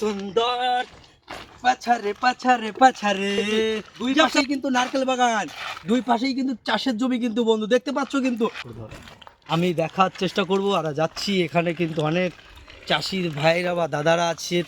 সুন্দর। পাছারে পাছারে পাছারে। দুই পাশেই কিন্তু নারকেল বাগান দুই পাশেই কিন্তু চাষের জমি কিন্তু বন্ধু দেখতে পাচ্ছ কিন্তু। আমি দেখার চেষ্টা করব আর যাচ্ছি এখানে কিন্তু অনেক চাষির ভাইরা বা দাদারা আছে।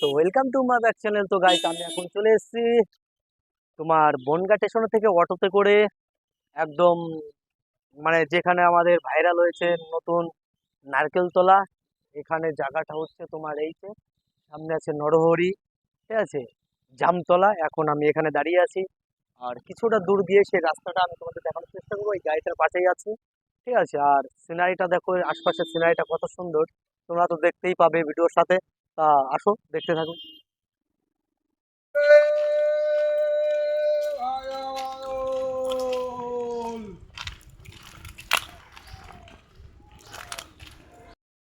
তো welcome to my back channel তো গাইস আমি এখন চলে এসেছি তোমার বনগা স্টেশন থেকে অটোতে করে একদম মানে যেখানে আমাদের ভাইরাল হয়েছে নতুন নারকেলতলা। এখানে জায়গাটা হচ্ছে তোমার এই যে, সামনে আছে নরহরি, ঠিক আছে? জামতলা, এখন আমি এখানে দাঁড়িয়ে আছি। আর কিছুটা দূর দিয়ে সেই রাস্তাটা আমি তোমাদের দেখানোর চেষ্টা করব, এই গাড়িটার পাশেই আছে, ঠিক আছে? আর সিনারিটা দেখো, আশপাশের সিনারিটা কত সুন্দর। তোমরা তো দেখতেই পাবে ভিডিওর সাথে। তা আসো, দেখতে থাকো।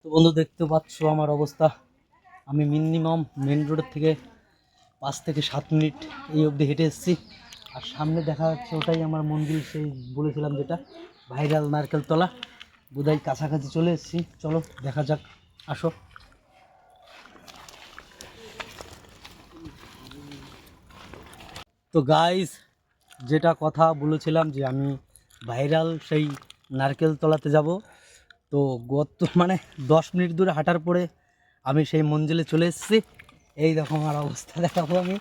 তো বন্ধু, দেখতে পাচ্ছ আমার অবস্থা। আমি মিনিমাম মেন রোডের থেকে পাঁচ থেকে সাত মিনিট এই অবধি হেঁটে এসেছি। আর সামনে দেখা যাচ্ছে ওটাই আমার মন্দির, সেই বলেছিলাম যেটা, ভাইরাল নারকেলতলা বোধহয় কাছাকাছি চলে এসেছি। চলো, দেখা যাক, আসো। তো গাইস যেটা কথা বলেছিলাম যে আমি ভাইরাল সেই নারকেল তলাতে যাব, তো গত মানে দশ মিনিট দূরে হাঁটার পরে আমি সেই মঞ্জিলে চলে এসেছি। এই দেখো আমার অবস্থা, দেখাবো আমি।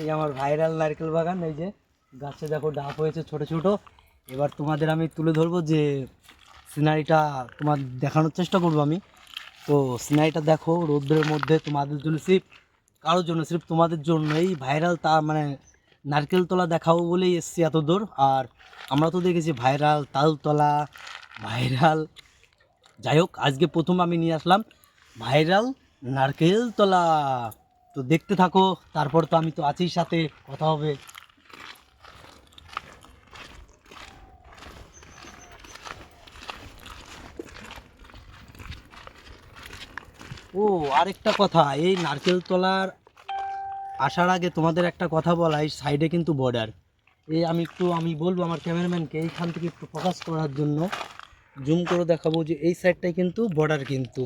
এই আমার ভাইরাল নারকেল বাগান, এই যে গাছে দেখো ডাব হয়েছে ছোট ছোট। এবার তোমাদের আমি তুলে ধরবো যে সিনারিটা তোমার দেখানোর চেষ্টা করব আমি। তো সিনারিটা দেখো, রৌদ্রের মধ্যে তোমাদের জন্য সিপ কারোর জন্য সির্ফ তোমাদের জন্য এই ভাইরাল তা মানে নারকেলতলা দেখাবো বলেই এসছি এত দূর আর আমরা তো দেখেছি ভাইরাল তালতলা, ভাইরাল। যাই হোক, আজকে প্রথম আমি নিয়ে আসলাম ভাইরাল নারকেলতলা তো দেখতে থাকো, তারপর তো আমি তো আছি সাথে, কথা হবে। ও, আরেকটা কথা, এই নারকেল নারকেলতলার আসার আগে তোমাদের একটা কথা বলা এই সাইডে কিন্তু বর্ডার এই আমি একটু, আমি বলব আমার ক্যামেরাম্যানকে এইখান থেকে একটু ফোকাস করার জন্য। জুম করে দেখাবো যে এই সাইডটাই কিন্তু বর্ডার কিন্তু।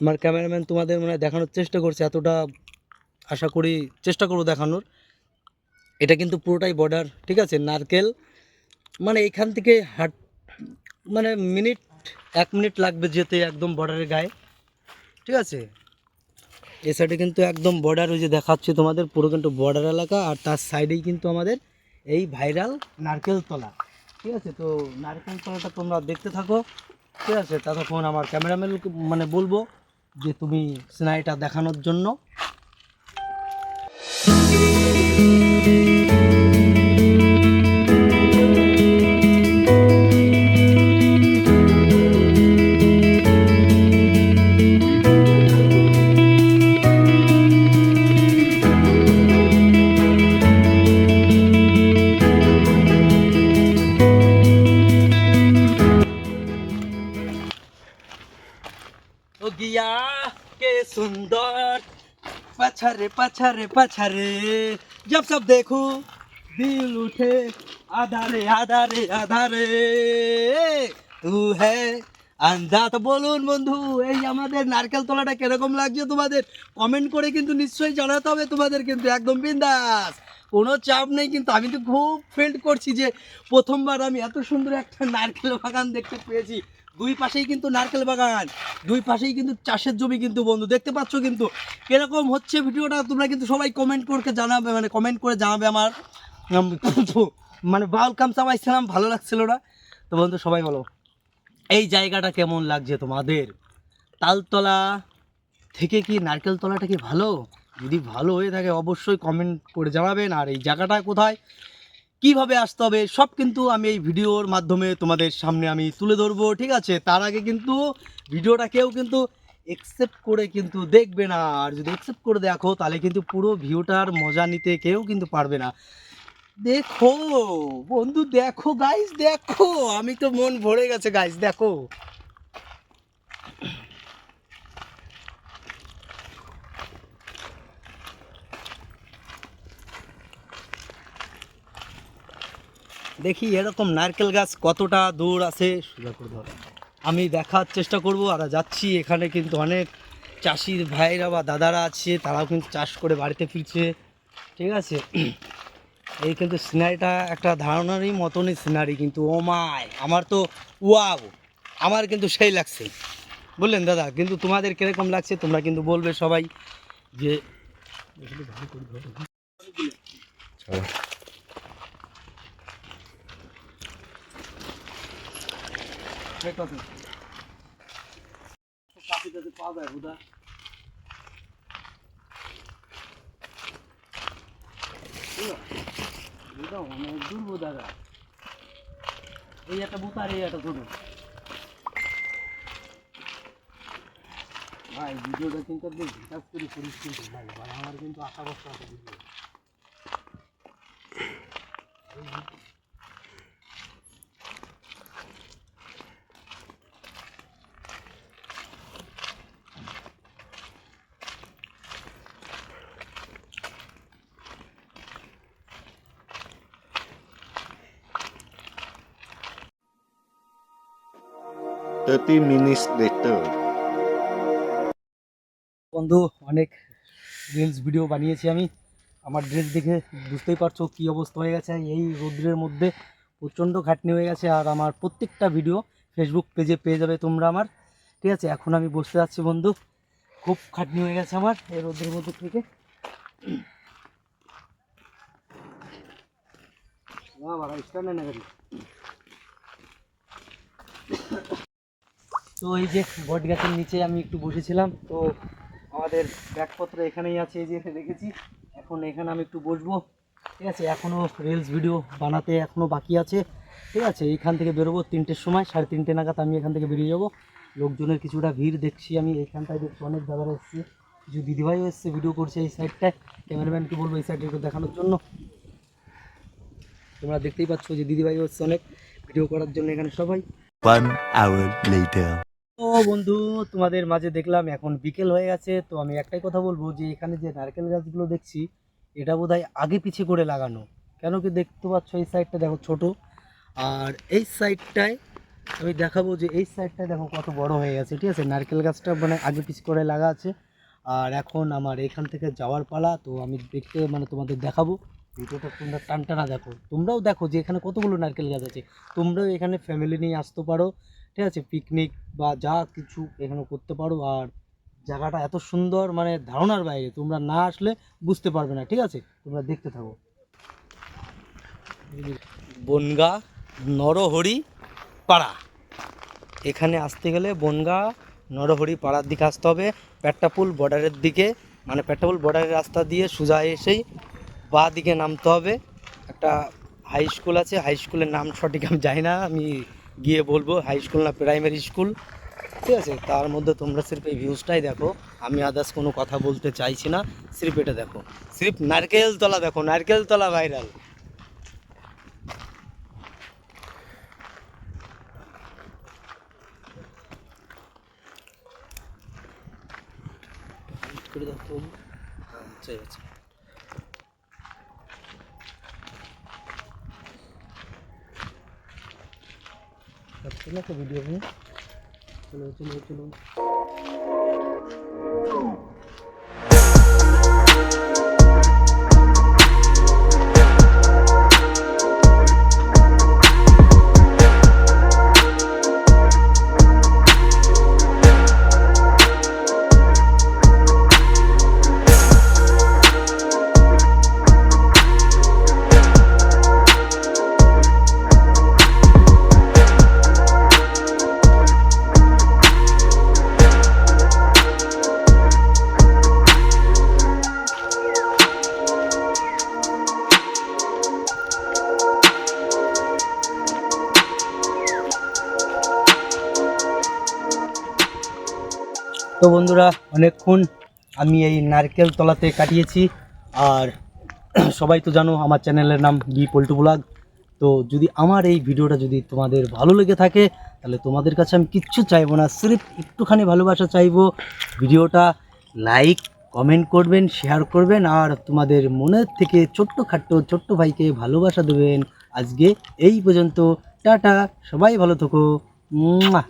আমার ক্যামেরাম্যান তোমাদের মানে দেখানোর চেষ্টা করছে, এতটা আশা করি চেষ্টা করব দেখানোর। এটা কিন্তু পুরোটাই বর্ডার ঠিক আছে? নারকেল মানে এইখান থেকে হাট মানে মিনিট এক মিনিট লাগবে যেতে একদম বর্ডারের গায়ে, ঠিক আছে? এ সাইডে কিন্তু একদম বর্ডার ওই যে দেখাচ্ছে তোমাদের, পুরো কিন্তু বর্ডার এলাকা আর তার সাইডেই কিন্তু আমাদের এই ভাইরাল নারকেল তলা। ঠিক আছে? তো নারকেল তলাটা তোমরা দেখতে থাকো। ঠিক আছে? ততক্ষণ আমার ক্যামেরাম্যান মানে বলব যে তুমি স্নাইটা দেখানোর জন্য। কে সুন্দর पछरे पछरे पछरे जब सब देखूं दिल उठे आधारे आधारे आधारे তু হে আন্দা তো বলুন বন্ধু এই আমাদের নারকেল তলাটা কিরকম লাগছে তোমাদের কমেন্ট করে কিন্তু নিশ্চয়ই জানাতে হবে তোমাদের কিন্তু একদম বিন্দাস কোনো চাপ নেই কিন্তু আমি তো খুব ফিল্ড করছি যে প্রথমবার আমি এত সুন্দর একটা নারকেল বাগান দেখতে পেয়েছি দুই পাশেই কিন্তু নারকেল বাগান, দুই পাশেই কিন্তু চাষের জমি কিন্তু বন্ধু, দেখতে পাচ্ছ কিন্তু কীরকম হচ্ছে ভিডিওটা, তোমরা কিন্তু সবাই কমেন্ট করে জানাবে মানে কমেন্ট করে জানাবে আমার। মানে ওয়েলকাম চাবাইছিলাম ভালো লাগছিল না। তো বন্ধু, সবাই বলো, এই জায়গাটা কেমন লাগছে তোমাদের? তালতলা থেকে কি নারকেল তলাটা কি ভালো? যদি ভালো হয়ে থাকে, অবশ্যই কমেন্ট করে জানাবেন। আর এই জায়গাটা কোথায়? কীভাবে আসতে হবে, সব কিন্তু আমি এই ভিডিওর মাধ্যমে তোমাদের সামনে আমি তুলে ধরবো, ঠিক আছে? তার আগে কিন্তু ভিডিওটা কেউ কিন্তু একসেপ্ট করে কিন্তু দেখবে না। আর যদি একসেপ্ট করে দেখো, তাহলে কিন্তু পুরো ভিউটার মজা নিতে কেউ কিন্তু পারবে না। দেখো, বন্ধু, দেখো গাইস দেখো। আমি তো মন ভরে গেছে গাইস দেখো। দেখি এরকম নারকেল গাছ কতটা দূর আছে। সোজা করে ধরো। আমি দেখার চেষ্টা করব, আর যাচ্ছি। এখানে কিন্তু অনেক চাষির ভাইরা বা দাদারা আছে, তারাও কিন্তু চাষ করে বাড়িতে ফিরছে। ঠিক আছে? এই কিন্তু সিনারিটা একটা ধারণারই মতনই সিনারি কিন্তু, ও মায় আমার তো ওয়াও, আমার কিন্তু সেই লাগছে। বললেন দাদা? কিন্তু তোমাদের কীরকম লাগছে, তোমরা কিন্তু বলবে সবাই যে পাওয়া যায় বোধা বুঝাও অনেক দূর বোঝা যায় এই একটা বুতার এই একটা ছোট ভাই ভিডিওটা কিন্তু একদম বিকাশ করে করিস কিন্তু ভাই ভাই আমার কিন্তু আশা করতে আছে ভিডিও Thirty minutes later. বন্ধু, অনেক রিলস ভিডিও বানিয়েছি আমি। আমার ড্রেস দেখে বুঝতেই পারছ কী অবস্থা হয়ে গেছে। এই রৌদ্রের মধ্যে প্রচণ্ড খাটনি হয়ে গেছে আর আমার প্রত্যেকটা ভিডিও ফেসবুক পেজে পেয়ে যাবে তোমরা আমার। ঠিক আছে, এখন আমি বসতে যাচ্ছি বন্ধু। খুব খাটনি হয়ে গেছে আমার এই রৌদ্রের মধ্যে থেকে। তো এই যে বট গাছের নিচে আমি একটু বসেছিলাম, তো আমাদের ব্যাগপত্র এখানেই আছে, এই যে রেখেছি এখন এখানে আমি একটু বসবো। ঠিক আছে এখনও রিলস ভিডিও বানাতে এখনও বাকি আছে। ঠিক আছে, এইখান থেকে বেরোবো তিনটের সময়, সাড়ে তিনটে নাগাদ আমি এখান থেকে বেরিয়ে যাব। লোকজনের কিছুটা ভিড় দেখছি আমি, এইখানটায় দেখছি অনেক দাদারা এসছে। কিছু দিদিভাইও এসছে ভিডিও করছে এই সাইডটায় ক্যামেরাম্যানকে বলব এই সাইডটা একটু দেখানোর জন্য। তোমরা দেখতেই পাচ্ছ যে দিদিভাইও এসছে অনেক ভিডিও করার জন্য এখানে সবাই. তো বন্ধু, তোমাদের মাঝে দেখলাম এখন বিকেল হয়ে গেছে, তো আমি একটাই কথা বলব যে এখানে যে নারকেল গাছগুলো দেখছি, এটা বোধহয় আগে পিছে করে লাগানো। কেন কি দেখতে পাচ্ছ এই সাইডটা দেখো ছোট, আর এই সাইডটায় আমি দেখাবো যে এই সাইডটা দেখো কত বড় হয়ে গেছে, ঠিক আছে? নারকেল গাছটা মানে আগে পিছে করে লাগা আছে, আর এখন আমার এখান থেকে যাওয়ার পালা, তো আমি দেখতে মানে তোমাদের দেখাবো। ভিডিওটা তোমরা টানটানা দেখো। তোমরাও দেখো যে এখানে কতগুলো নারকেল গাছ আছে। তোমরাও এখানে ফ্যামিলি নিয়ে আসতে পারো। ঠিক আছে? পিকনিক বা যা কিছু এখানে করতে পারো। আর জায়গাটা এত সুন্দর মানে ধারণার বাইরে। তোমরা না আসলে বুঝতে পারবে না, ঠিক আছে? তোমরা দেখতে থাকো। বনগা নরহরি পাড়া। এখানে আসতে গেলে বনগা নরহরি পাড়ার দিকে আসতে হবে। পেট্টাপুল বর্ডারের দিকে মানে পেট্টাপুল বর্ডারের রাস্তা দিয়ে সোজা এসেই বা দিকে নামতে হবে। একটা হাই স্কুল আছে। হাই স্কুলের নাম সঠিক আমি জানি না। আমি গিয়ে বলব হাই স্কুল না প্রাইমারি স্কুল ঠিক আছে? তার মধ্যে তোমরা সির্ফ এই ভিউজটাই দেখো। আমি আদার্স কোনো কথা বলতে চাইছি না, সির্ফ এটা দেখো। সির্ফ নারকেল তলা দেখো, নারকেল তলা ভাইরাল করে দেখো ঠিক আছে चलो तो वीडियो में चलो चलो चलो তো বন্ধুরা, অনেকক্ষণ আমি এই নারকেল তলাতে কাটিয়েছি, আর সবাই তো জানো আমার চ্যানেলের নাম বি পল্টু ব্লগ। তো যদি আমার এই ভিডিওটা যদি তোমাদের ভালো লেগে থাকে, তাহলে তোমাদের কাছে আমি কিচ্ছু চাইব না, সির্ফ একটুখানি ভালোবাসা চাইব। ভিডিওটা লাইক, কমেন্ট করবেন, শেয়ার করবেন, আর তোমাদের মনের থেকে ছোট্ট খাট্ট ছোট্ট ভাইকে ভালোবাসা দেবেন। আজকে এই পর্যন্ত, টাটা, সবাই ভালো থেকো। মুয়া।